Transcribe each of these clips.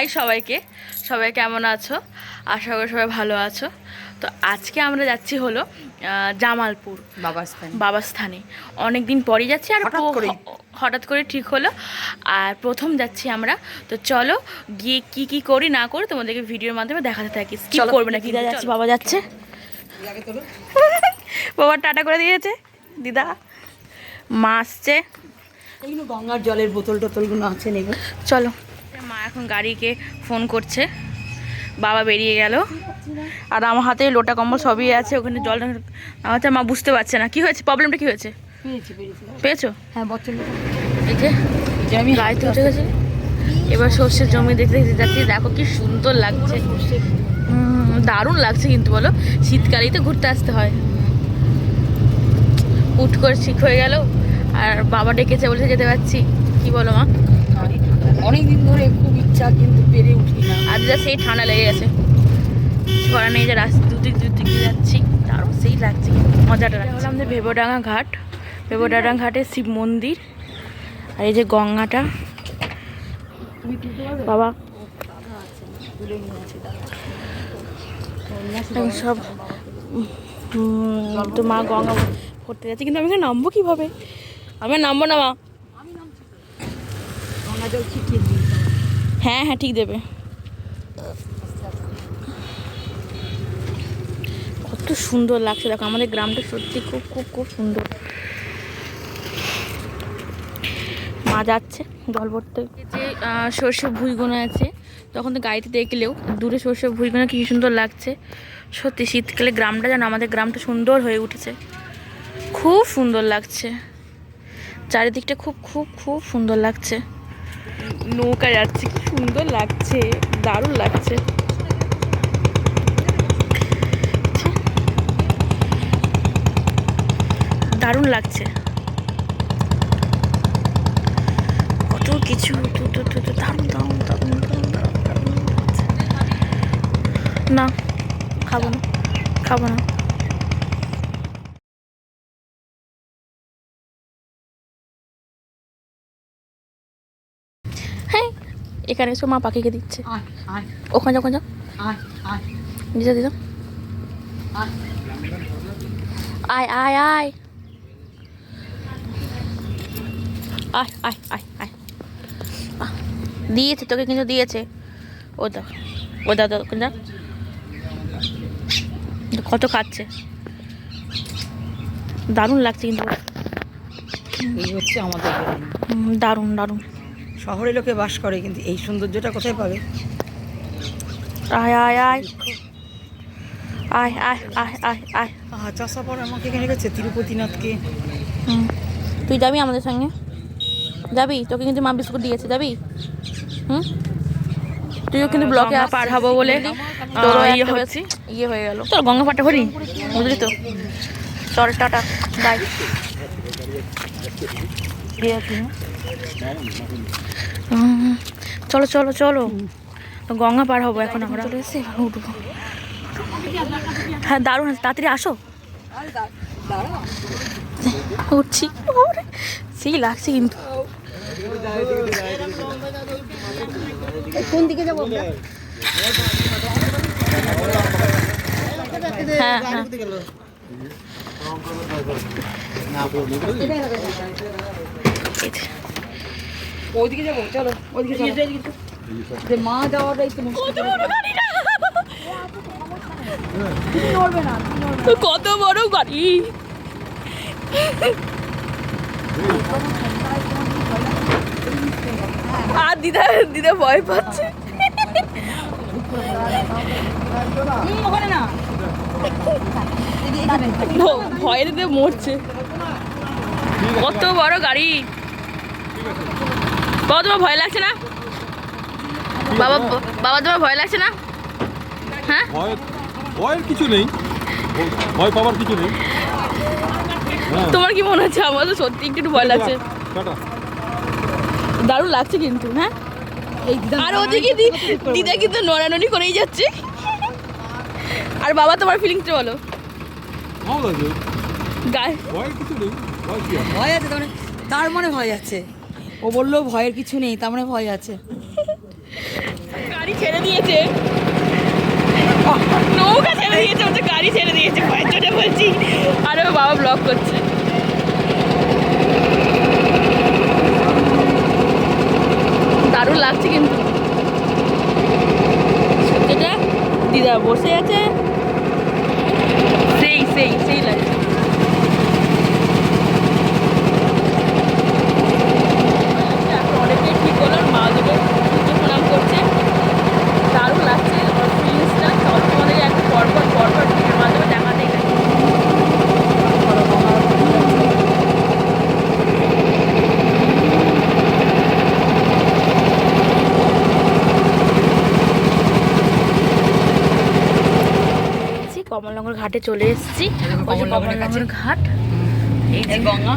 High সবাইকে। সবাই কেমন আছো? আশা করি সবাই ভালো আছো। তো আজকে আমরা যাচ্ছি হলো জামালপুর। বাবা স্থান বাবার স্থানে অনেক দিন পরই যাচ্ছি আর হঠাৎ করে ঠিক হলো। আর প্রথম যাচ্ছি আমরা। তো চলো গিয়ে কি কি করি না করি তোমাদেরকে ভিডিওর মাধ্যমে দেখাতে থাকি। স্কিপ করবে না দিদা যাচ্ছে বাবা যাচ্ছে। বাবা টাটা করে দিয়েছে দিদা। মা আসছে। গঙ্গার জলের বোতল টোতলগুলো আছে নেবে। চলো। মা এখন গাড়িকে ফোন করছে। বাবা বেরিয়ে গেল। আর আমার হাতে লোটা কম্বল সবই আছে ওখানে জল আচ্ছা মা বুঝতে পারছে না। কি হয়েছে? প্রবলেমটা কি হয়েছে? পেয়েছি হ্যাঁ এই যে আমি গাড়িতে উঠে গেছে এবার সর্ষের জমি দেখতে দেখতে যাচ্ছি দেখো কি সুন্দর লাগছে। দারুণ লাগছে কিন্তু বলো শীতকালেই তো ঘুরতে আসতে হয়। উঠ করে ঠিক হয়ে গেল আর বাবা ডেকেছে বলে যেতে পারছি। কি বলো মা? অনেক দিন ধরে খুব ইচ্ছা কিন্তু পেরে উঠি না। আজ যা সেই ঠান্ডা লেগে গেছে। ছড়া নেই যে রাস্তা দুদিক দুদিক দিয়ে যাচ্ছি তারও সেই লাগছে মজাটা লাগছে হলো আমাদের ভেবডাঙ্গা ঘাট। ভেবডাঙ্গা ঘাটে শিব মন্দির আর এই যে গঙ্গাটা। বাবা। সব তো মা গঙ্গা ভরতে যাচ্ছে কিন্তু আমি এখানে নামবো কীভাবে? আমি নামবো না মা গঙ্গা জল ছিটিয়ে দিই হ্যাঁ হ্যাঁ ঠিক দেবে। কত সুন্দর লাগছে দেখো আমাদের গ্রামটা সত্যি খুব খুব খুব সুন্দর। মা যাচ্ছে জল ভরতে। যে সর্ষে ভুইগুলো আছে তখন তো গাড়িতে দেখলেও দূরে সর্ষে ভুইগুলো কি সুন্দর লাগছে। সত্যি শীতকালে গ্রামটা যেন আমাদের গ্রামটা সুন্দর হয়ে উঠেছে। খুব সুন্দর লাগছে। চারিদিকটা খুব খুব খুব সুন্দর লাগছে। নৌকা যাচ্ছে কি সুন্দর লাগছে দারুণ লাগছে দারুণ লাগছে কত কিছু দারুণ দারুণ দারুণ দারুণ না খাব না খাব না এখানে এসে মা পাখিকে দিচ্ছে। ওখানে যখন যাও। দিদা দিদা আয়। আয় আয় আয়। আয় আয় আয় দিয়েছে তোকে কিন্তু দিয়েছে। ও দা ও দাদা যা কত খাচ্ছে। দারুণ লাগছে কিন্তু। হচ্ছে আমাদের দারুণ দারুণ। শহরে লোকে বাস করে কিন্তু এই সৌন্দর্যটা কোথায় পাবে? আয় আয় আয়। আয় আয় আয় আয় আয়। আহ চাষা পর আমাকে এখানে গেছে তিরুপতিনাথকে। তুই যাবি আমাদের সঙ্গে? যাবি? তোকে কিন্তু মা বিস্কুট দিয়েছে যাবি? হুম? তুইও কিন্তু ব্লকে পার হব বলে তোর ইয়ে ইয়ে হয়ে গেল। তোর গঙ্গা পাটা ভরি বুঝলি তো? চল টাটা। বাই। চলো চলো চলো। গঙ্গা পার হব এখন আমরা। চলে এসে উঠবো হ্যাঁ দারুণ আছে। তাড়াতাড়ি আসো। উঠছি। সেই লাগছে কিন্তু। কোন দিকে যাব হ্যাঁ হ্যাঁ। যে। ওইদিকে যাব চলো ওইদিকে যে মা যাওয়াটাই তো কত বড় গাড়ি আর দিদা দিদা ভয় পাচ্ছে। ওখানে না। ভ- ভয়ে দিতে মরছে। কত বড় গাড়ি। বাবা তোমার ভয় লাগছে না? বাবা বাবা তোমার ভয় লাগছে না? হ্যাঁ? ভয় ভয়ের কিছু নেই। ভয় পাওয়ার কিছু নেই। হ্যাঁ। তোমার কি মনে হচ্ছে? আমার তো সত্যি একটু ভয় লাগছে। দারুণ লাগছে কিন্তু হ্যাঁ? আর ওদিকে দি- দিদা কিন্তু নড়ানড়ি করেই যাচ্ছে। আর বাবা তোমার ফিলিংসটা বলো। ভয়ের কিছু নেই। ভয় আছে? ভয় তার মানে তার মনে ভয় আছে। ও বলল ভয়ের কিছু নেই তার মানে ভয় আছে। গাড়ি ছেড়ে দিয়েছে। নৌকা ছেড়ে দিয়েছে হচ্ছে গাড়ি ছেড়ে দিয়েছে। ভয়ের জন্য বলছি। আর ওর বাবা ব্লক করছে। দারুণ লাগছে কিন্তু। সত্যিটা দিদা বসে আছে? সেই সেই সেই লাগছে এখন অনেকটাই ঠিক হলো মা দুটো পুজো প্রণাম করছে দারুণ লাগছে ফিলিংসটা চল তোমাদের একটু পরপর পরপর ভিডিওর মাধ্যমে দেখাতেই গেছে কমলনগর ঘাটে চলে এসেছি। ওই যে কমলনগর ঘাট। এই যে গঙ্গা।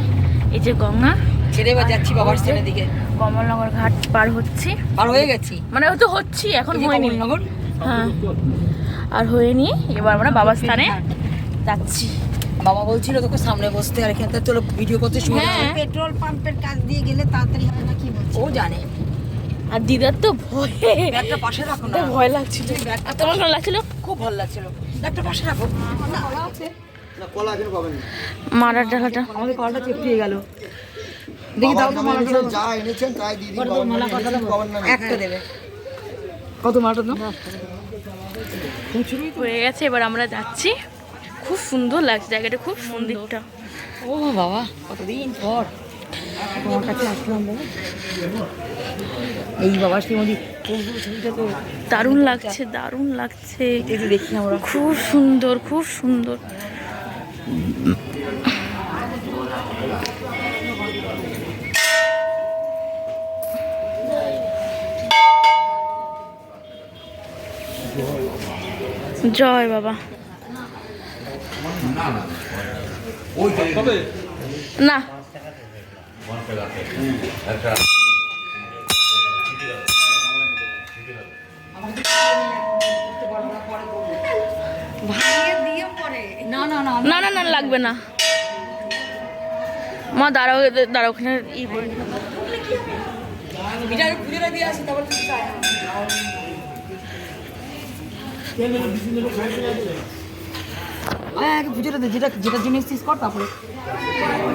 এই যে গঙ্গা। ছেড়ে এবার যাচ্ছি বাবার ছেলের দিকে। কমলনগর ঘাট পার হচ্ছি। আর হয়ে গেছি। মানে হয়তো হচ্ছি এখন হয়নি। কমলনগর। হ্যাঁ। আর হয়ে নিয়ে এবার আমরা বাবার স্থানে যাচ্ছি। বাবা বলছিল তোকে সামনে বসতে আর এখানে চলো ভিডিও করতে সুবিধা হ্যাঁ। পেট্রোল পাম্পের কাছ দিয়ে গেলে তাড়াতাড়ি হয় না কি বলছো? ও জানে। আর দিদার তো ভয়ে। ব্যাগটা পাশে রাখো না। ভয় লাগছিল। আর তোমার কেমন লাগছিল? খুব ভালো লাগছিল। ব্যাগটা পাশে রাখো। মারার ডালাটা। আমাদের কলাটা চেপটিয়ে গেল। দেখি দাও তো মালা যা এনেছেন তাই দিদি একটা দেবে। কত মালাটা দাও হয়ে গেছে এবার আমরা যাচ্ছি। খুব সুন্দর লাগছে জায়গাটা খুব সুন্দরটা। ও বাবা কতদিন পর? তোমার কাছে আসলাম এই বাবা শ্রীমতী ছবিটা তো? দারুণ লাগছে দারুণ লাগছে। দেখি আমরা। খুব সুন্দর খুব সুন্দর। জয় বাবা। না। না না না লাগবে না। মা দাঁড়াও দাঁড়াও ওখানে ই বলি। বিটা পুজোটা দিয়ে আসি তারপর তুমি চাই হ্যাঁ আগে পুজোটা দে যেটা যেটা জন্য এসছিস কর তারপরে।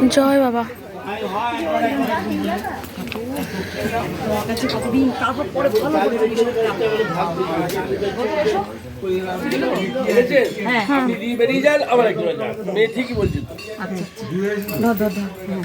জয় বাবা। করে হ্যাঁ। হ্যাঁ। ঠিকই বলছে তো আচ্ছা আচ্ছা ধর ধর ধর হ্যাঁ।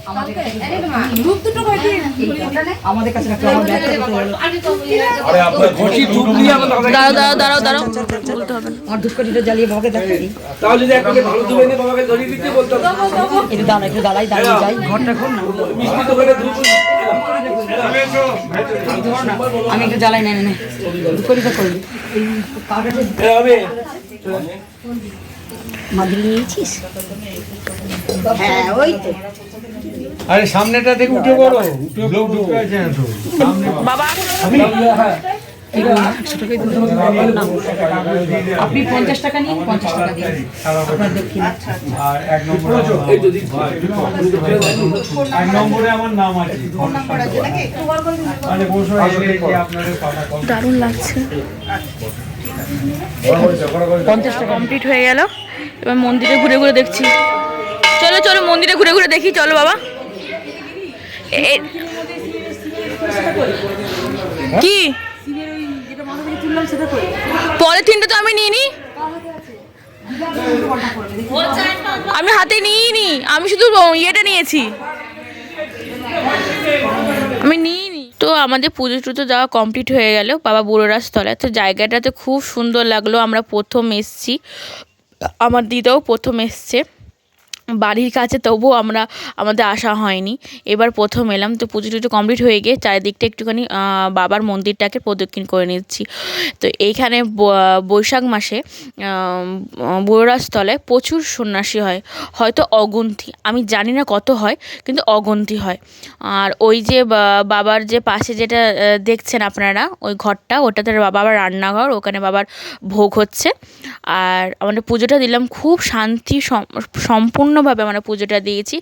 আমাদের কাছে রাখতে আমার ব্যাগটা কোথায় গেল আরে আপনার ঘষি ধূপ দিয়ে আমার দাদাকে- দাঁড়াও দাঁড়াও দাঁড়াও দাঁড়াও। বলতে হবে আমার ধূপকাঠিটা জ্বালিয়ে বাবাকে দেখা তাও যদি একটা ভালো ধূপ এনে বাবাকে ধরিয়ে দিতে বলতাম একটু দাঁড়া একটু দাঁড়াই দাঁড়িয়ে যাই। ঘরটা খোল না মিষ্টি দোকানে ধূপ আমি একটু জ্বালাই না নে ধূপকাঠিটা করবি মাদুরি নিয়েছিস? হ্যাঁ ওই তো। আরে সামনেটা থেকে উঠে পড়ো। লোক ঢুকে আছে তো বাবা না আপনি পঞ্চাশ টাকা নিন পঞ্চাশ টাকা দিন। আপনার দক্ষিণ আর এক নম্বরে এই যদি এক নম্বরে আমার নাম আছে। বসে এসে যে আপনাদের কথা কল দারুণ লাগছে। পঞ্চাশ টাকা। কমপ্লিট হয়ে গেল। এবার মন্দিরে ঘুরে ঘুরে দেখছি। চলো চলো মন্দিরে ঘুরে ঘুরে দেখি। চলো বাবা। কি? পলিথিনটা তো আমি নিইনি। আমি হাতে নিইনি। আমি শুধু ইয়েটা নিয়েছি। আমি নিইনি। তো আমাদের পুজো টুজো যাওয়া কমপ্লিট হয়ে গেল। বাবা বুড়োরাজ তলায়। তো জায়গাটাতে খুব সুন্দর লাগল। আমরা প্রথম এসছি। আমার দিদাও প্রথম এসছে। বাড়ির কাছে তবুও আমরা আমাদের আসা হয়নি। এবার প্রথম এলাম, তো পুজো টুজো কমপ্লিট হয়ে গিয়ে চারিদিকটা একটুখানি বাবার মন্দিরটাকে প্রদক্ষিণ করে নিচ্ছি। তো এইখানে বৈশাখ মাসে বুড়োরাজতলায় প্রচুর সন্ন্যাসী হয়। হয়তো অগুন্তি, আমি জানি না কত হয়, কিন্তু অগুন্তি হয়। আর ওই যে বাবার যে পাশে যেটা দেখছেন আপনারা, ওই ঘরটা, ওটাতে বাবার রান্নাঘর, ওখানে বাবার ভোগ হচ্ছে। আর আমাদের পুজোটা দিলাম, খুব শান্তি সম- সম্পূর্ণভাবে আমরা পুজোটা দিয়েছি।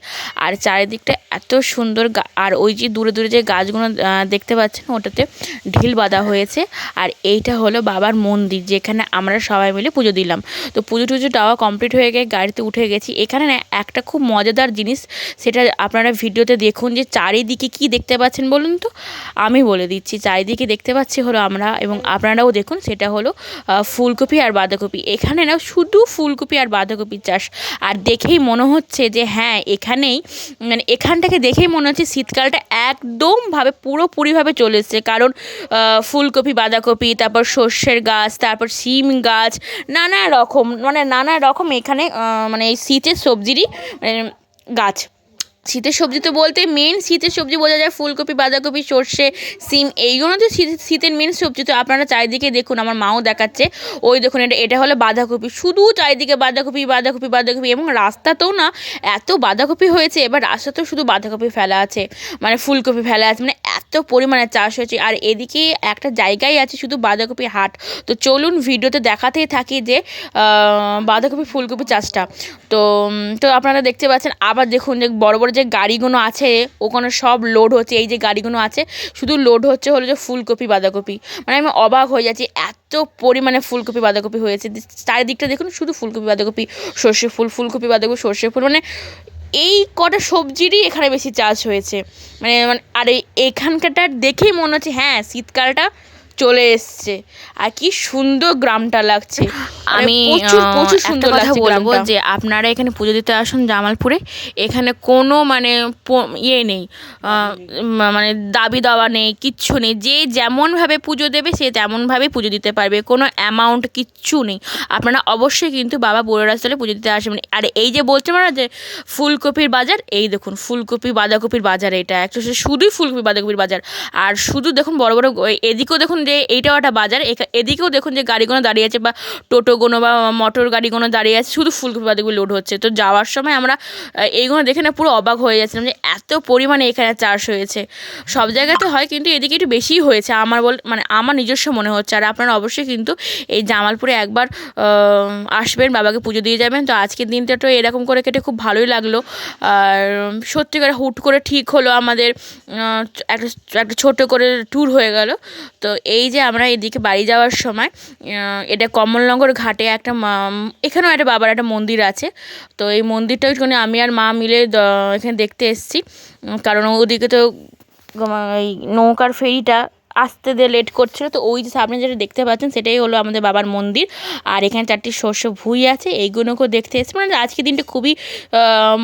আর চারিদিকটা এত সুন্দর আর ওই যে দূরে দূরে যে গাছগুলো দেখতে পাচ্ছেন ওটাতে ঢিল বাঁধা হয়েছে। আর এইটা হলো বাবার মন্দির, যেখানে আমরা সবাই মিলে পুজো দিলাম। তো পুজো টুজো দেওয়া কমপ্লিট হয়ে গিয়ে গাড়িতে উঠে গেছি। এখানে না একটা খুব মজাদার জিনিস, সেটা আপনারা ভিডিওতে দেখুন যে চারিদিকে কি দেখতে পাচ্ছেন বলুন তো? আমি বলে দিচ্ছি, চারিদিকে দেখতে পাচ্ছি হলো আমরা এবং আপনারাও দেখুন, সেটা হলো ফুলকপি আর বাঁধাকপি। এখানে না শুধু ফুলকপি আর বাঁধাকপির চাষ। আর দেখেই মনে হচ্ছে যে হ্যাঁ এখানেই মানে এখানটাকে দেখেই মনে হচ্ছে শীতকালটা একদমভাবে পুরোপুরিভাবে চলে এসছে। কারণ ফুলকপি, বাঁধাকপি, তারপর সর্ষের গাছ, তারপর শিম গাছ, নানা রকম মানে নানা রকম এখানে মানে এই শীতের সবজিরই মানে গাছ। শীতের সবজি তো বলতে মেন শীতের সবজি বোঝা যায় ফুলকপি, বাঁধাকপি, সর্ষে, সিম এইগুলো তো শীত- শীতের মেন সবজি। তো আপনারা চারিদিকে দেখুন, আমার মাও দেখাচ্ছে। ওই দেখুন, এটা এটা হলো বাঁধাকপি। শুধু চারিদিকে বাঁধাকপি বাঁধাকপি বাঁধাকপি এবং রাস্তাতেও না, এত বাঁধাকপি হয়েছে। এবার রাস্তাতেও শুধু বাঁধাকপি ফেলা আছে। মানে ফুলকপি ফেলা আছে। মানে এত পরিমাণে চাষ হয়েছে। আর এদিকে একটা জায়গায় আছে শুধু বাঁধাকপি হাট। তো চলুন ভিডিওতে দেখাতেই থাকি যে বাঁধাকপি, ফুলকপি চাষটা। তো তো আপনারা দেখতে পাচ্ছেন, আবার দেখুন যে বড় বড় যে গাড়িগুলো আছে, ওখানে সব লোড হচ্ছে। এই যে গাড়িগুলো আছে, শুধু লোড হচ্ছে হলো যে ফুলকপি, বাঁধাকপি। মানে আমি অবাক হয়ে যাচ্ছি, এত পরিমাণে ফুলকপি, বাঁধাকপি হয়েছে। চারিদিকটা দেখুন, শুধু ফুলকপি, বাঁধাকপি, সর্ষে ফুল, ফুলকপি, বাঁধাকপি, সর্ষে ফুল মানে এই কটা সবজিরই এখানে বেশি চাষ হয়েছে। মানে মানে আর এখানকারটা দেখেই মনে হচ্ছে হ্যাঁ শীতকালটা চলে এসছে। আর কি সুন্দর গ্রামটা লাগছে। আমি প্রচুর সুন্দর কথা বলব যে আপনারা এখানে পুজো দিতে আসুন জামালপুরে। এখানে কোনো মানে ইয়ে নেই মানে দাবি দাওয়া নেই কিচ্ছু নেই। যে যেমনভাবে পুজো দেবে সে তেমনভাবে পুজো দিতে পারবে। কোনো অ্যামাউন্ট কিচ্ছু নেই। আপনারা অবশ্যই কিন্তু বাবা বুড়োরাজতলে পুজো দিতে আসবেন। আর এই যে বলছে না যে ফুলকপির বাজার এই দেখুন ফুলকপি বাঁধাকপির বাজার এটা। অ্যাকচুয়ালি শুধুই ফুলকপি বাঁধাকপির বাজার। আর শুধু দেখুন বড় বড় এদিকেও দেখুন যে এইটাও একটা বাজার। এদিকেও দেখুন যে গাড়িগুলো দাঁড়িয়ে আছে বা টোটোগুলো বা মোটর গাড়িগুলো দাঁড়িয়ে আছে, শুধু ফুলকপি বাঁধাকপি লোড হচ্ছে। তো যাওয়ার সময় আমরা এইগুলো দেখে না পুরো অবাক হয়ে যাচ্ছিলাম যে এত পরিমাণে এখানে চাষ হয়েছে। সব জায়গাতে হয় কিন্তু এদিকে একটু বেশিই হয়েছে, আমার বল মানে আমার নিজস্ব মনে হচ্ছে। আর আপনারা অবশ্যই কিন্তু এই জামালপুরে একবার আসবেন, বাবাকে পুজো দিয়ে যাবেন। তো আজকের দিনটা তো এরকম করে কেটে খুব ভালোই লাগল। আর সত্যিকার হুট করে ঠিক হলো আমাদের একটা একটা ছোটো করে ট্যুর হয়ে গেল। তো এই যে আমরা এদিকে বাড়ি যাওয়ার সময় এটা কমলনগর ঘাটে একটা এখানেও একটা বাবার একটা মন্দির আছে। তো এই মন্দিরটা ওইখানে আমি আর মা মিলে এখানে দেখতে এসেছি। কারণ ওদিকে তো এই নৌকার ফেরিটা আসতে দিয়ে লেট করছিল। তো ওই যে সামনে যেটা দেখতে পাচ্ছেন, সেটাই হলো আমাদের বাবার মন্দির। আর এখানে চারটি শস্য ভুঁই আছে, এইগুলোকেও দেখতে এসেছি। মানে আজকে দিনটা খুবই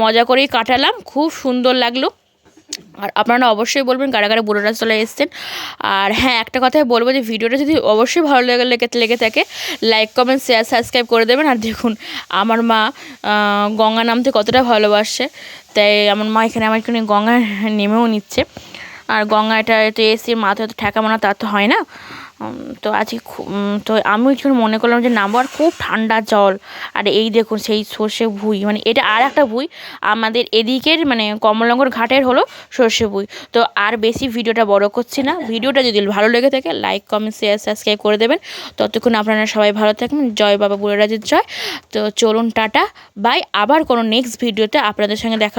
মজা করেই কাটালাম। খুব সুন্দর লাগল। আর আপনারা অবশ্যই বলবেন কারাগারে কারা বুড়ো রাজতলায় এসছেন। আর হ্যাঁ একটা কথাই বলব যে ভিডিওটা যদি অবশ্যই ভালো লেগে লেগে লেগে থাকে লাইক কমেন্ট শেয়ার সাবস্ক্রাইব করে দেবেন। আর দেখুন, আমার মা গঙ্গা নামতে কতটা ভালোবাসে। তাই আমার মা এখানে আমার এখানে গঙ্গা নেমেও নিচ্ছে। আর গঙ্গাটা তো এসে মাথায় তো ঠেকা মানা তা তো হয় না। তো আজকে তো আমিও একটু মনে করলাম যে নামবো, আর খুব ঠান্ডা জল। আর এই দেখুন সেই সর্ষে ভুই মানে এটা আর একটা ভুই, আমাদের এদিকের মানে কমলনগর ঘাটের হলো সর্ষে ভুই। তো আর বেশি ভিডিওটা বড় করছি না, ভিডিওটা যদি ভালো লেগে থাকে লাইক কমেন্ট শেয়ার সাবস্ক্রাইব করে দেবেন। ততক্ষণ আপনারা সবাই ভালো থাকবেন, জয় বাবা বুড়োরাজের জয়। তো চলুন, টাটা বাই আবার কোনো নেক্সট ভিডিওতে আপনাদের সঙ্গে দেখা